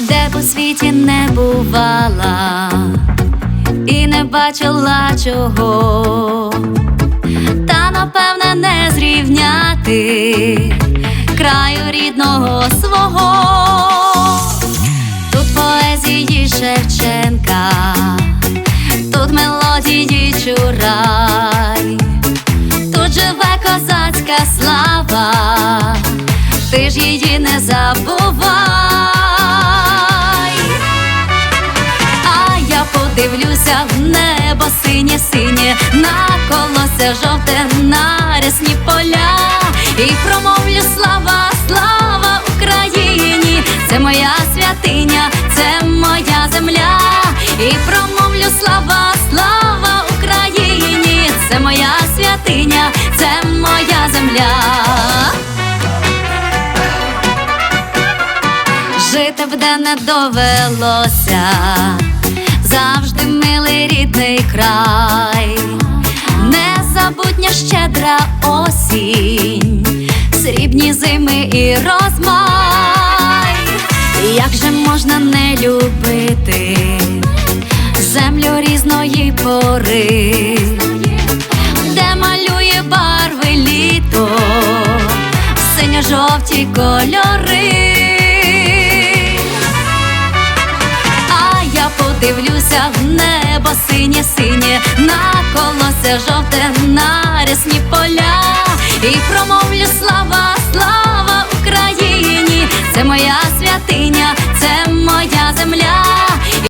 де у світі не бувала і не бачила чого, та напевне не зрівняти краю рідного свого. Тут поезії Шевченка, тут мелодії чурай, тут живе козацька слава, подивлюся в небо синє, синє, на колося жовте, на рясні поля, і промовлю слава, слава Україні, це моя святиня, це моя земля, і промовлю слава, слава Україні, це моя святиня, це моя земля. Жити б де не довелося, завжди милий рідний край, незабутня щедра осінь, срібні зими і розмай, як же можна не любити землю різної пори, де малює барви літо, синьо-жовті кольори. дивлюся в небо синє, синє, на колося жовте, на рясні поля, і промовлю слава, слава Україні, це моя святиня, це.